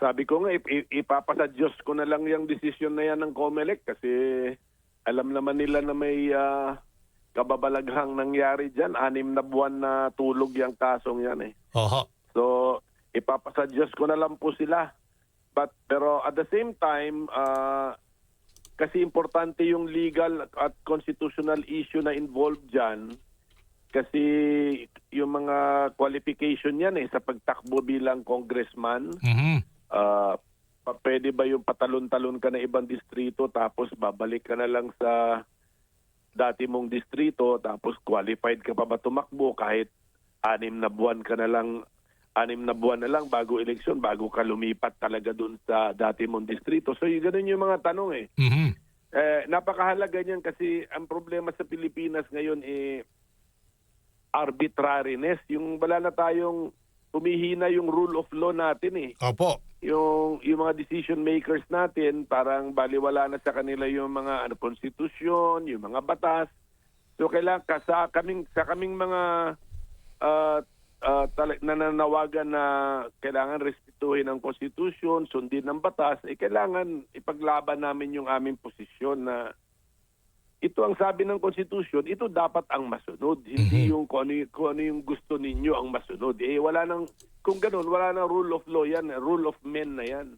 Sabi ko nga, ip- ip- ipapasa Diyos ko na lang yung desisyon na yan ng COMELEC kasi alam naman nila na may ah, kababalaghang nangyari dyan. Anim na buwan na tulog yung kasong yan eh. Oho. So, ipapasa Diyos ko na lang po sila. But, pero at the same time, ah, kasi importante yung legal at constitutional issue na involved dyan. Kasi yung mga qualification yan eh, sa pagtakbo bilang congressman, Mhm. Pa, pwede ba yung patalon-talon ka na ibang distrito tapos babalik ka na lang sa dati mong distrito tapos qualified ka pa ba tumakbo kahit anim na buwan ka na lang anim na buwan na lang bago eleksyon bago ka lumipat talaga dun sa dati mong distrito. So yung ganun yung mga tanong eh. Mhm. Eh, napakahalaga niyan kasi ang problema sa Pilipinas ngayon eh arbitrariness. Yung wala na tayong humihina yung rule of law natin eh. Opo. Yung yung mga decision makers natin parang baliwala na sa kanila yung mga ano konstitusyon, yung mga batas. So kailangan ka sa kaming sa kaming mga uh, uh, tala- nananawagan na kailangan respetuhin ang konstitusyon, sundin ang batas, eh kailangan ipaglaban namin yung aming posisyon na ito ang sabi ng konstitusyon, ito dapat ang masunod. Hindi Mhm. yung kung ano, yung kung ano yung gusto ninyo ang masunod. Eh wala nang kung ganun, wala nang rule of law yan, rule of men na yan.